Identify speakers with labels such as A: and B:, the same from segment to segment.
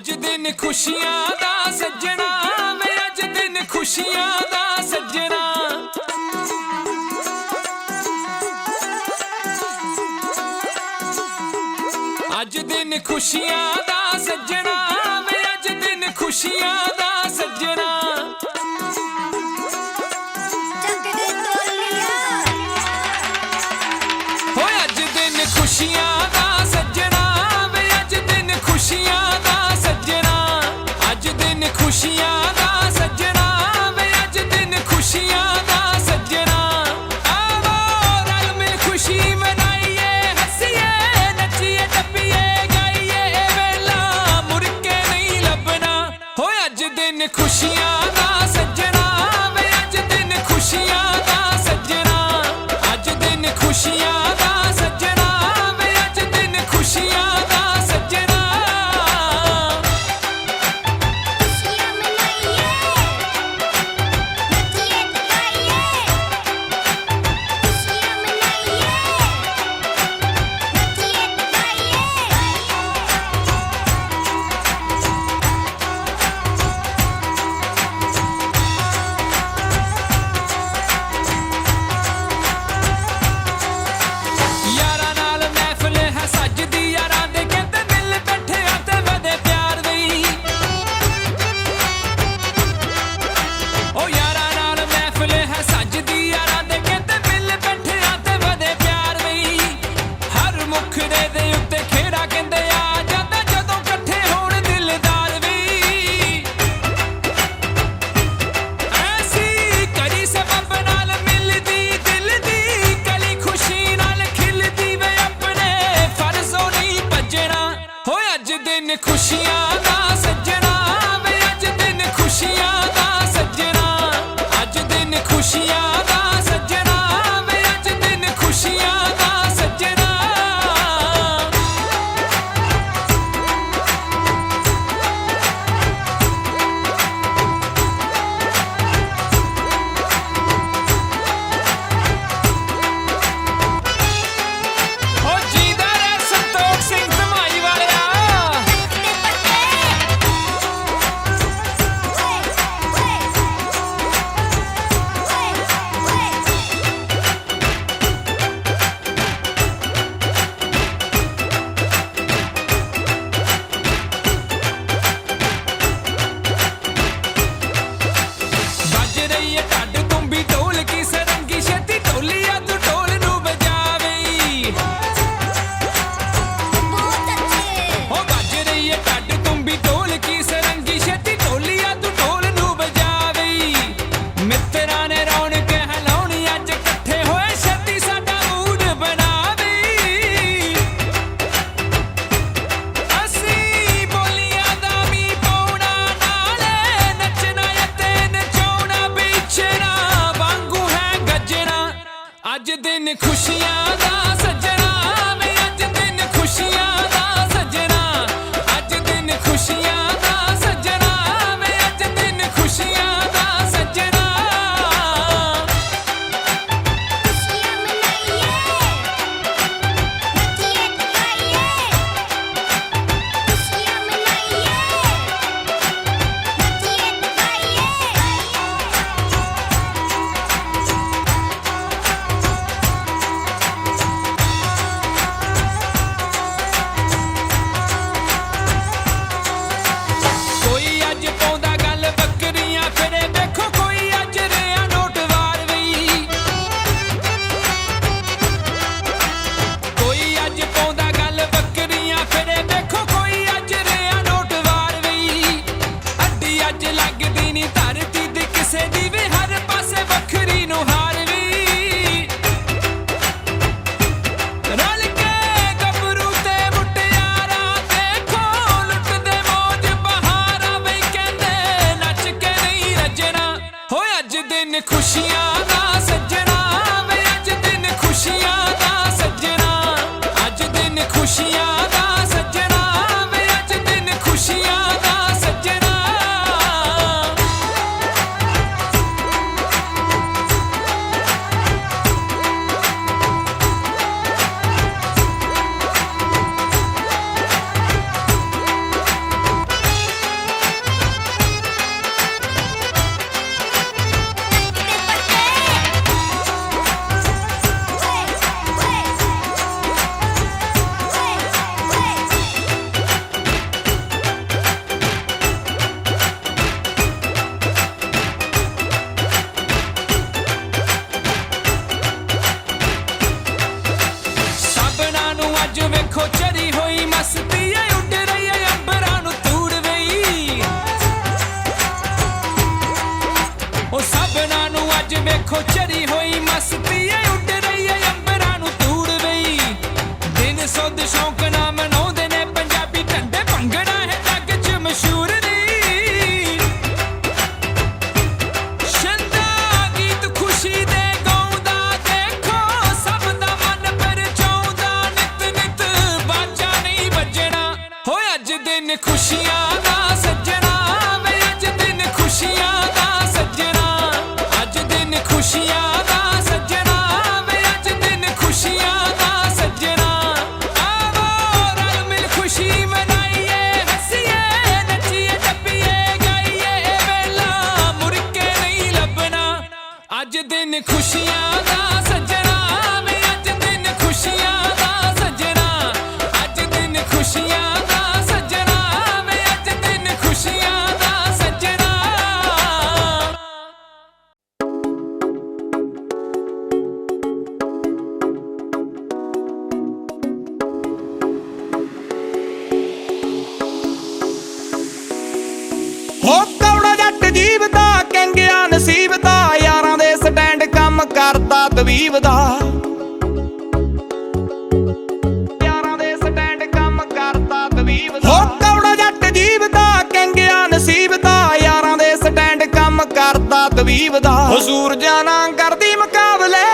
A: ਅੱਜ ਦਿਨ ਖੁਸ਼ੀਆਂ ਦਾ ਸੱਜਣਾ ਵੇ ਅੱਜ ਦਿਨ ਖੁਸ਼ੀਆਂ ਦਾ ਸੱਜਣਾ। ਅੱਜ ਦਿਨ ਖੁਸ਼ੀਆਂ ਦਾ ਸੱਜਣਾ ਵੇ ਅੱਜ ਦਿਨ ਖੁਸ਼ੀਆਂ ਦਾ ਸੱਜਣਾ। ਉਹ ਨੂੰ ਅੱਜ ਵੇਖੋ ਚਰੀ ਹੋਈ ਮਸਤੀ ਐ ਦਿਨ ਖੁਸ਼ੀਆਂ ਦਾ
B: ਕਰਦਾ ਤਵੀਬ ਦਾ ਯਾਰਾਂ ਦੇ ਸਟੈਂਡ ਕੰਮ ਕਰਦਾ ਤਵੀਬ ਦਾ। ਹੋ ਕੌੜਾ ਜੱਟ ਜੀਵ ਦਾ ਕੰਗਿਆ ਨਸੀਬ ਦਾ। ਯਾਰਾਂ ਦੇ ਸਟੈਂਡ ਕੰਮ ਕਰਦਾ ਤਵੀਬ ਦਾ। ਹਜ਼ੂਰ ਜਾਣਾ ਕਰਦੀ ਮੁਕਾਬਲੇ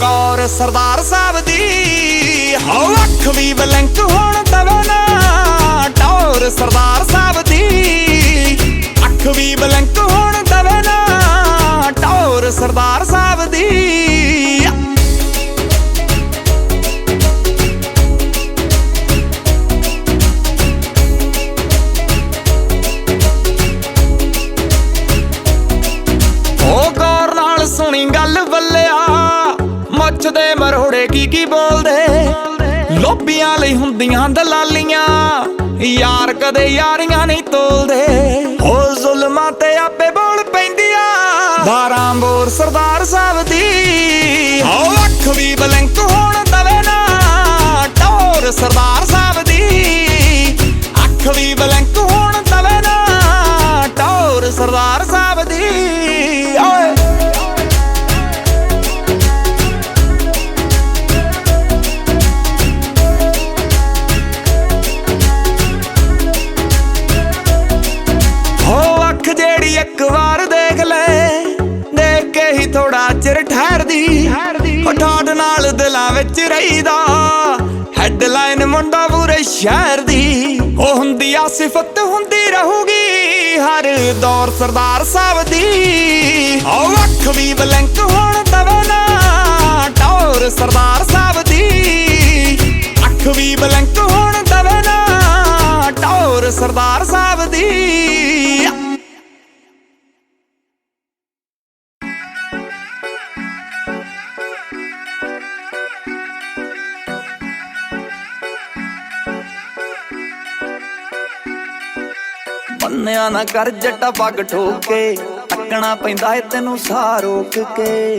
B: ਕੌਰ ਸਰਦਾਰ ਸਾਹਿਬ ਦੀ। ਹੋ ਅੱਖ ਵੀ ਬਲੰਕ ਹੋਣ ਦਵੇ ਨਾ ਟੌਰ ਸਰਦਾਰ ਸਾਹਿਬ ਦੀ। ਅੱਖ ਵੀ ਬਲੰਕ ਹੋਣ ਦਵੇ ਨਾ ਟੌਰ ਸਰਦਾਰ ਕੀ ਕੀ ਬੋਲਦੇ? ਲੋਬੀਆਂ ਲਈ ਹੁੰਦੀਆਂ ਦਲਾਲੀਆਂ। ਯਾਰ ਕਦੇ ਯਾਰੀਆਂ ਨਹੀਂ ਤੋਲਦੇ। ਉਹ ਜ਼ੁਲਮਾਂ ਤੇ ਆਪੇ ਬੋਲ ਪੈਂਦੀਆਂ। ਬਾਰਾਂ ਬੋਰ ਸਰਦਾਰ ਸਾਹਿਬ ਦੀ। ਉਹ ਅੱਖ ਵੀ ਬਲੰਕ ਹੋਣ ਦਵੇ ਨਾ। ਟੌਰ ਸਰਦਾਰ ਸਾਹਿਬ ਦੀ। ਅੱਖ ਵੀ ਬਲੰਕ ਹੋਣ ਦਵੇ ਨਾ। ਟੌਰ ਸਰਦਾਰ ਰਹੀਦਾ। ਹੈਡਲਾਈਨ ਮੁੰਡਾ ਪੂਰੇ ਸ਼ਹਿਰ ਦੀ। ਉਹ ਹੁੰਦੀ ਆ ਸਿਫਤ ਹੁੰਦੀ ਰਹੂਗੀ ਹਰ ਦੌਰ ਸਰਦਾਰ ਸਾਹਿਬ ਦੀ। ਹੋ ਅੱਖ ਵੀ ਬਲੰਕ ਹੋਣ ਦਵੇ ਨਾ ਟੌਰ ਸਰਦਾਰ ਸਾਹਿਬ ਦੀ। ਅੱਖ ਵੀ ਬਲੰਕ ਹੋਣ ਦਵੇ ਨਾ ਟੌਰ ਸਰਦਾਰ ਸਾਹਿਬ ਦੀ। ਬੰਨਿਆ ਨਾ ਕਰ ਜੱਟਾ ਪੱਗ ਠੋਕ ਕੇ ਟੱਕਣਾ ਪੈਂਦਾ ਏ ਤੈਨੂੰ ਸਾਹ ਰੋਕ ਕੇ।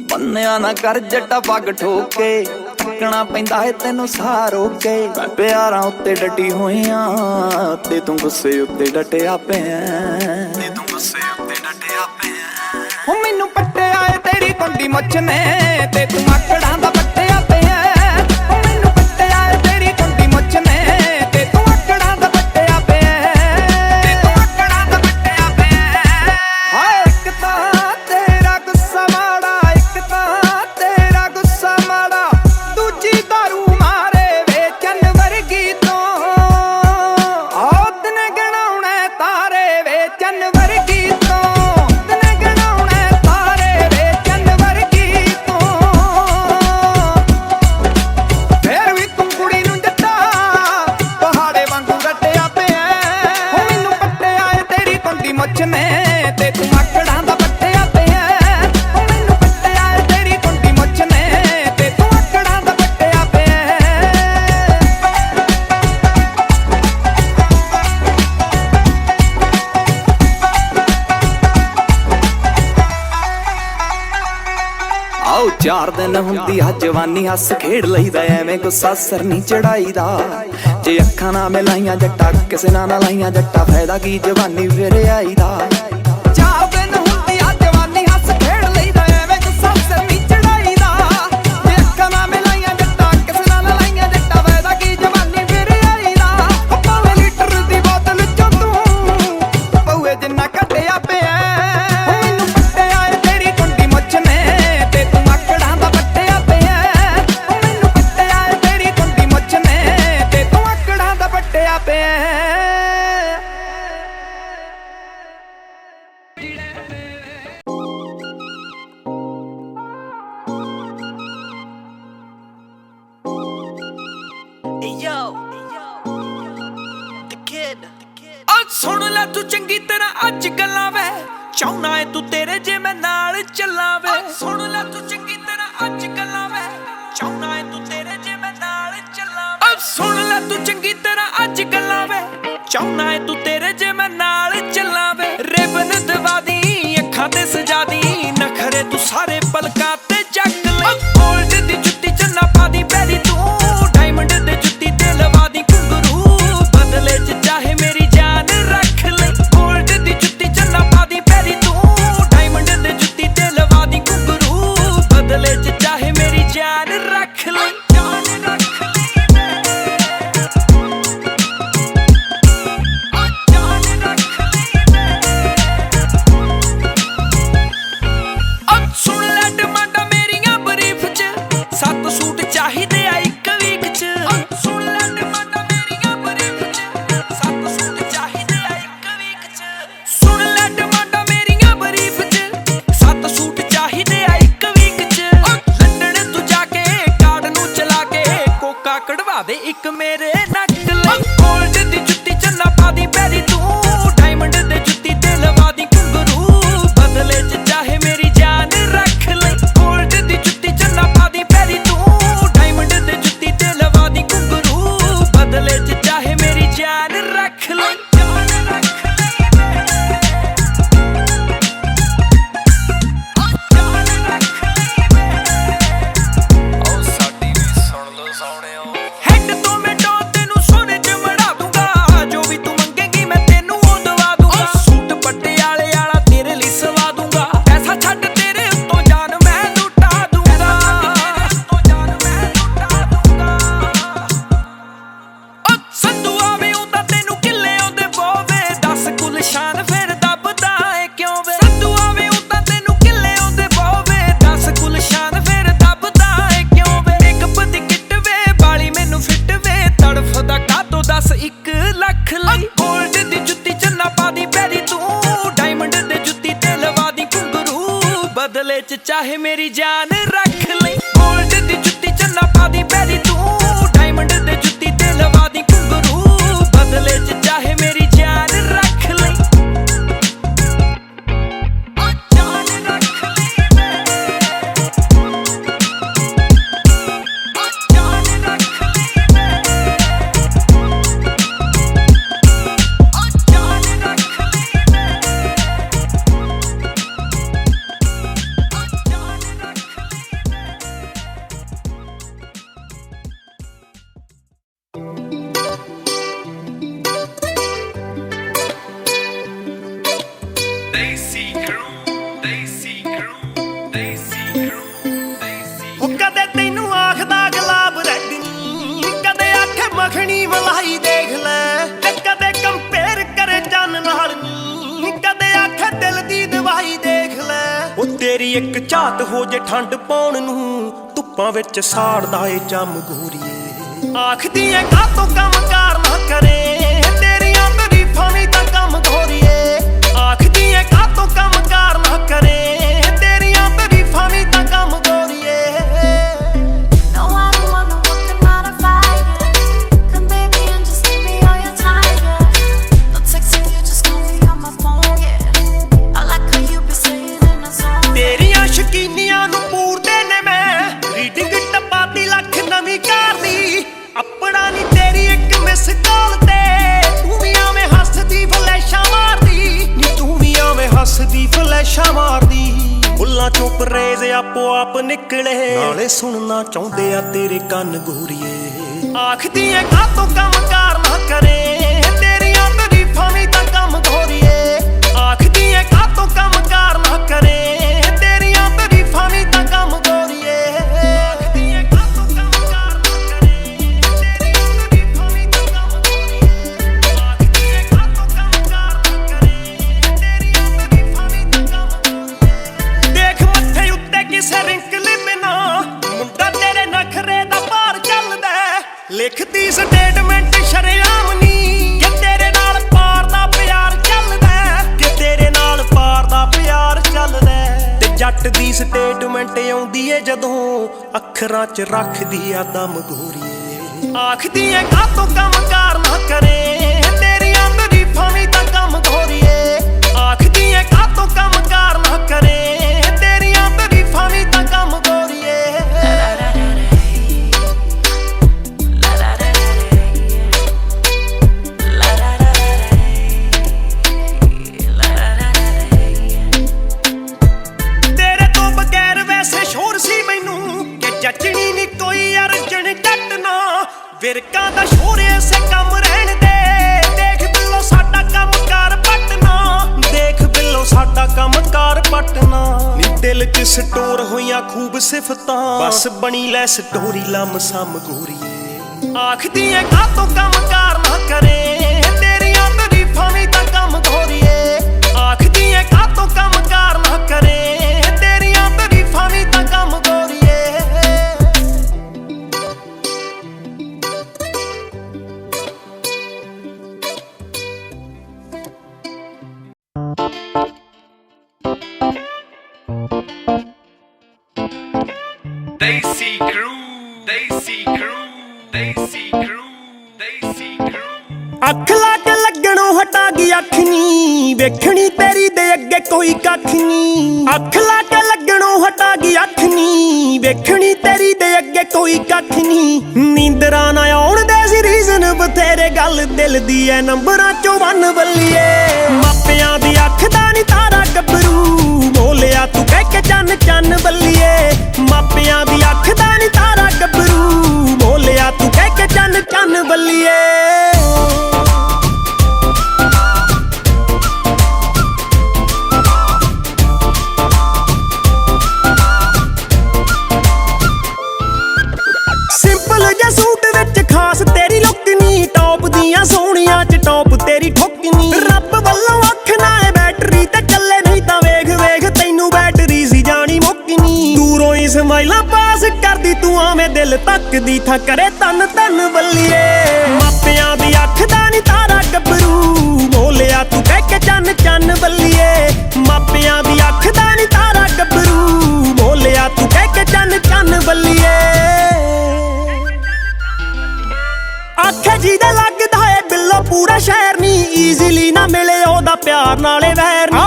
B: ਬੰਨਿਆ ਨਾ ਕਰ ਜੱਟਾ ਪੱਗ ਠੋਕ ਟੱਕਣਾ ਪੈਂਦਾ ਏ ਤੈਨੂੰ ਸਾਹ ਰੋਕ। ਕੇ ਮੈਂ ਪਿਆਰਾਂ ਉੱਤੇ ਡਟੀ ਹੋਈਆਂ, ਤੇ ਤੂੰ ਗੁੱਸੇ ਉੱਤੇ ਡਟਿਆ ਪਿਆ। ਤੇ ਤੂੰ ਗੁੱਸੇ ਉੱਤੇ ਡਟਿਆ ਪਿਆ। ਉਹ ਮੈਨੂੰ ਪੱਟਿਆ ਏ ਤੇਰੀ ਕੁੰਡੀ ਮੁੱਛ ਨੇ, ਤੇ ਤੂੰ ਆਕੜਾਂ
C: ਆਉਂਦੀ ਆ, ਜਵਾਨੀ ਹੱਸ ਖੇਡ ਲਈਦਾ, ਐਵੇਂ ਗੁੱਸਾ ਸਰ ਨਹੀਂ ਚੜਾਈਦਾ। ਜੇ ਅੱਖਾਂ ਨਾ ਮਿਲਾਈਆਂ ਜੱਟਾ ਕਿਸੇ ਨਾਲ ਨਾ ਲਾਈਆਂ, ਜੱਟਾ ਫਾਇਦਾ ਕੀ ਜਵਾਨੀ ਫਿਰ ਆਈਦਾ।
D: ਸੁਣ ਲੈ ਤੂੰ ਚੰਗੀ ਤਰ੍ਹਾਂ ਅੱਜ ਗੱਲਾਂ ਵੇ। ਚਾਹਣਾ ਏ ਤੂੰ ਤੇਰੇ ਜੇ ਮੈਂ ਨਾਲ ਚੱਲਾਂ ਵੇ ਸੁਣ ਲੈ ਤੂੰ ਚੰਗੀ ਤਰ੍ਹਾਂ ਅੱਜ ਗੱਲਾਂ ਵੇ। ਚਾਹਣਾ ਏ ਤੂੰ ਤੇਰੇ ਜੇ ਮੈਂ ਨਾਲ ਚੱਲਾਂ ਵੇ ਸੁਣ ਲੈ ਤੂੰ ਚੰਗੀ ਤਰ੍ਹਾਂ ਅੱਜ ਗੱਲਾਂ ਵੇ। ਚਾਹਣਾ ਏ ਤੂੰ ਤੇਰੇ ਜੇ ਮੈਂ ਨਾਲ ਚੱਲਾਂ ਵੇ ਰਿਬਨ ਦਵਾ ਦੀ, ਅੱਖਾਂ ਤੇ ਸਜਾ ਦੀ, ਨਖਰੇ ਤੂੰ ਸਾਰੇ ਪਲਕਾਂ चाहे मेरी जान ਚ
E: ਸਾੜਦਾ ਏ ਚਮਗੂਰੀਏ ਆਖਦੀ ਏ ਕਾ ਤੋਂ ਕੰਮ ਰੱਖਦੀ ਆ ਦਮ ਗੋਰੀਏ। ਆਖਦੀ ਏ ਕਾਤੋਂ ਕੰਮ ਕਾਰ ਨਾ ਕਰੇ? ਤੇਰੀਆਂ ਤਾਰੀਫਾਂ ਵੀ ਤਾਂ ਕੰਮ ਗੋਰੀਏ ਆਖਦੀ ਏ ਕਾਤੋਂ ਕੰਮ ਕਾਰ ਨਾ ਕਰੇ? ਬਿੱਲੋ ਸਾਡਾ ਪਟਨਾ। ਨੀ ਦਿਲ 'ਚ ਸਟੋਰ ਹੋਈਆਂ ਖੂਬ ਸਿਫਤਾਂ। ਬਸ ਬਣੀ ਲੈ ਸਟੋਰੀ ਲੰਮ ਸਮ ਗੋਰੀਏ ਆਖਦੀ ਐ ਕਾਤੋਂ ਕੰਮ ਕਾਰ ਨਾ ਕਰੇ? ਤੇਰੀਆਂ ਤਾਰੀਫਾਂ ਵੀ ਤਾਂ ਕੰਮ ਗੋਰੀਏ ਆਖਦੀ ਐ ਕਾਤੋਂ ਕੰਮ ਕਾਰ ਨਾ ਕਰੇ? ਕੋਈ ਕੱਖ ਨੀ ਅੱਖ ਲਾ ਕੇ ਲੱਗਣੋਂ ਹਟਾ ਗਈ ਅੱਖ ਨੀ ਵੇਖਣੀ ਤੇਰੀ ਦੇ ਅੱਗੇ ਕੋਈ ਕੱਖ ਨੀ ਨੀਂਦਰਾਂ ਨਾ ਆਉਣ ਦੇ ਸੀ ਰੀਜ਼ਨ ਬਥੇਰੇ ਗੱਲ ਦਿਲ ਦੀ ਐ। ਨੰਬਰਾਂ ਚੋਂ ਵੰਨ ਬੱਲੀਏ। ਮਾਪਿਆਂ ਦੀ ਅੱਖ ਦਾ ਨੀ ਤਾਰਾ ਗੱਭਰੂ। ਬੋਲਿਆ ਤੂੰ ਕਹਿ ਕੇ ਚੰਨ ਚੰਨ ਬੱਲੀਏ। ਮਾਪਿਆਂ ਦੀ ਅੱਖ ਦਾ ਨੀ ਕਰਦੀ ਤੂੰ ਆਵੇਂ ਦਿਲ ਤੱਕਦੀ, ਥਾ ਕਰੇ ਤਨ ਤਨ ਬੱਲੀਏ ਮਾਪਿਆਂ ਦੀ ਅੱਖ ਦਾ ਨੀ ਤਾਰਾ ਗੱਭਰੂ ਬੋਲਿਆ ਤੂੰ ਕਹਿ ਕੇ ਚੰਨ ਚੰਨ ਬੱਲੀਏ ਮਾਪਿਆਂ ਦੀ ਅੱਖ ਦਾ ਨੀ ਤਾਰਾ ਗੱਭਰੂ ਬੋਲਿਆ ਤੂੰ ਕਹਿ ਕੇ ਚੰਨ ਚੰਨ ਬੱਲੀਏ ਆਖੇ ਜੀ ਦਾ ਲੱਗਦਾ ਏ ਬਿੱਲੋ ਪੂਰਾ ਸ਼ਹਿਰ ਨਹੀਂ ਈਜ਼ੀਲੀ ਨਾ ਮਿਲੇ ਉਹਦਾ ਪਿਆਰ, ਨਾਲੇ ਵੈਰ ਨੀ।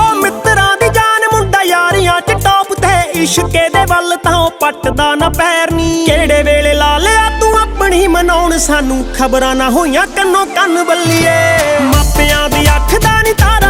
E: ਇਸ਼ਕੇ ਦੇ ਵੱਲ ਤਾਂ ਉਹ ਪੱਟਦਾ ਨਾ ਪੈਰ ਨਹੀਂ ਕਿਹੜੇ ਵੇਲੇ ਲਾ ਲਿਆ ਤੂੰ ਆਪਣੀ ਮਨਾਉਣ? ਸਾਨੂੰ ਖਬਰਾਂ ਨਾ ਹੋਈਆਂ ਕੰਨੋਂ ਕੰਨ ਬੱਲੀਏ। ਮਾਪਿਆਂ ਦੀ ਅੱਖ ਦਾ ਨੀ ਤਾਰਾ